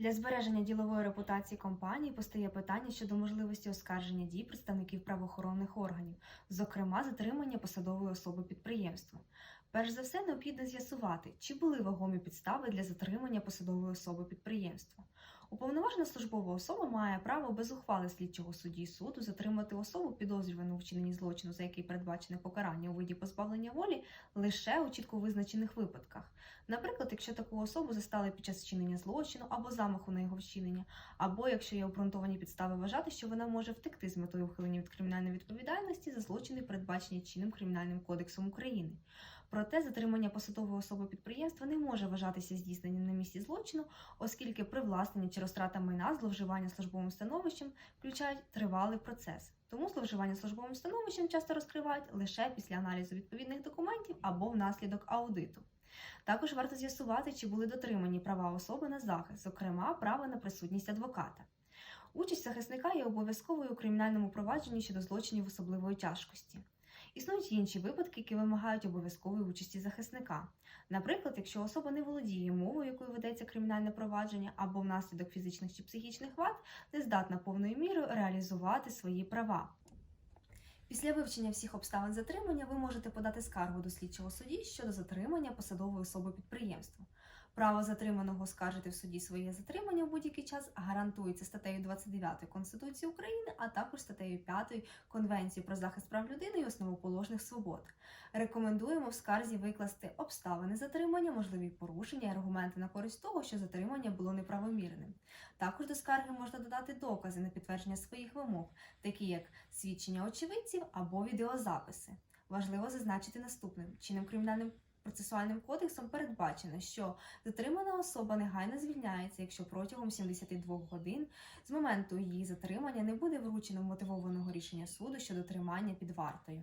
Для збереження ділової репутації компанії постає питання щодо можливості оскарження дій представників правоохоронних органів, зокрема затримання посадової особи підприємства. Перш за все, необхідно з'ясувати, чи були вагомі підстави для затримання посадової особи підприємства. Уповноважена службова особа має право без ухвали слідчого судді суду затримати особу, підозрювану у вчиненні злочину, за який передбачене покарання у виді позбавлення волі, лише у чітко визначених випадках. Наприклад, якщо таку особу застали під час вчинення злочину або замаху на його вчинення, або якщо є обґрунтовані підстави вважати, що вона може втекти з метою ухилення від кримінальної відповідальності за злочини, передбачені чинним кримінальним кодексом України. Проте затримання посадової особи підприємства не може вважатися здійсненням на місці злочину, оскільки привласнення чи розтрата майна зловживання службовим становищем включають тривалий процес. Тому зловживання службовим становищем часто розкривають лише після аналізу відповідних документів або внаслідок аудиту. Також варто з'ясувати, чи були дотримані права особи на захист, зокрема право на присутність адвоката. Участь захисника є обов'язковою у кримінальному провадженні щодо злочинів особливої тяжкості. Існують інші випадки, які вимагають обов'язкової участі захисника. Наприклад, якщо особа не володіє мовою, якою ведеться кримінальне провадження, або внаслідок фізичних чи психічних вад не здатна повною мірою реалізувати свої права. Після вивчення всіх обставин затримання ви можете подати скаргу до слідчого судді щодо затримання посадової особи підприємства. Право затриманого скаржити в суді своє затримання в будь-який час гарантується статтею 29 Конституції України, а також статтею 5 Конвенції про захист прав людини і основоположних свобод. Рекомендуємо в скарзі викласти обставини затримання, можливі порушення і аргументи на користь того, що затримання було неправомірним. Також до скарги можна додати докази на підтвердження своїх вимог, такі як свідчення очевидців або відеозаписи. Важливо зазначити наступним чинним кримінальним процесуальним кодексом передбачено, що затримана особа негайно звільняється, якщо протягом 72 годин з моменту її затримання не буде вручено мотивованого рішення суду щодо тримання під вартою.